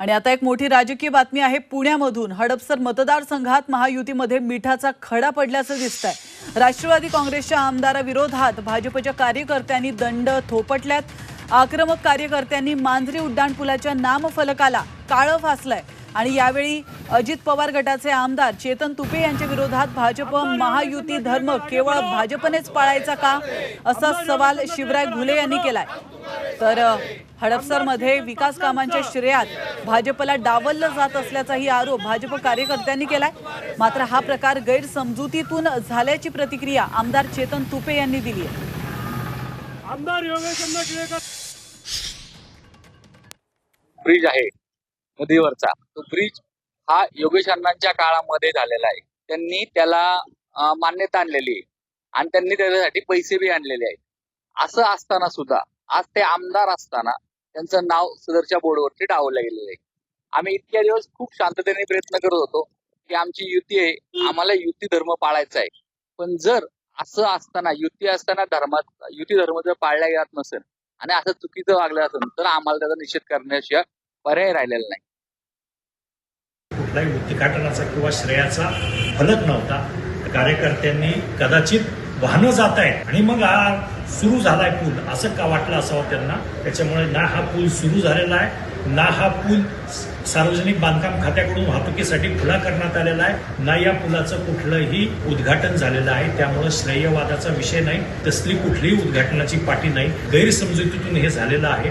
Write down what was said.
आणि आता एक मोठी राजकीय बातमी आहे. पुण्यामधून हडपसर मतदारसंघात महायुतीमध्ये मिठाचा खडा पडल्याचं दिसतंय. राष्ट्रवादी काँग्रेसच्या आमदाराविरोधात भाजपच्या कार्यकर्त्यांनी दंड थोपटल्यात. आक्रमक कार्यकर्त्यांनी मांजरी उड्डाणपुलाच्या नामफलकाला काळं फासलंय. आणि यावेळी अजित पवार गटाचे आमदार चेतन तुपे यांच्या विरोधात भाजप महायुती धर्म केवळ भाजपनेच पाळायचा का? असा सवाल शिवराय घुले यांनी केलाय. तर हडपसरमध्ये विकास कामांच्या श्रेयात भाजपला डावललं जात असल्याचाही आरोप भाजप कार्यकर्त्यांनी केलाय. मात्र हा प्रकार गैरसमजुतीतून झाल्याची प्रतिक्रिया आमदार चेतन तुपे यांनी दिली आहे आमदार योगेश ब्रिज आहे नदीवरचा. तो ब्रिज हा योगेश अण्णांच्या काळामध्ये झालेला आहे. त्यांनी त्याला मान्यता आणलेली आहे. आणि त्यांनी त्याच्यासाठी पैसे बी आणलेले आहेत. असं असताना सुद्धा आज ते आमदार असताना त्यांचं नाव सदरच्या बोर्डवरती डावलं गेलेलं आहे. आम्ही इतक्या दिवस खूप शांततेने प्रयत्न करत होतो की आमची युती आहे आम्हाला युती धर्म पाळायचा आहे. पण जर असं असताना युती असताना धर्मात युती धर्म जर पाळला जात नसेल आणि असं चुकीचं वागलं असेल तर आम्हाला त्याचा निषेध करण्याशिवाय पर्याय राहिलेला नाही. कुठलाही उद्घाटनाचा किंवा श्रेयाचा फलक नव्हता. कार्यकर्त्यांनी कदाचित वाहनं जात आहेत आणि मग हा सुरू झालाय पूल. असं का वाटलं असावं त्यांना? त्याच्यामुळे ना हा पूल सुरू झालेला आहे ना हा पूल सार्वजनिक बांधकाम खात्याकडून वाहतुकीसाठी खुला करण्यात आलेला आहे ना या पुलाचं कुठलंही उद्घाटन झालेलं आहे. त्यामुळे श्रेयवादाचा विषय नाही. तसली कुठलीही उद्घाटनाची पाठी नाही. गैरसमजुतीतून हे झालेलं आहे.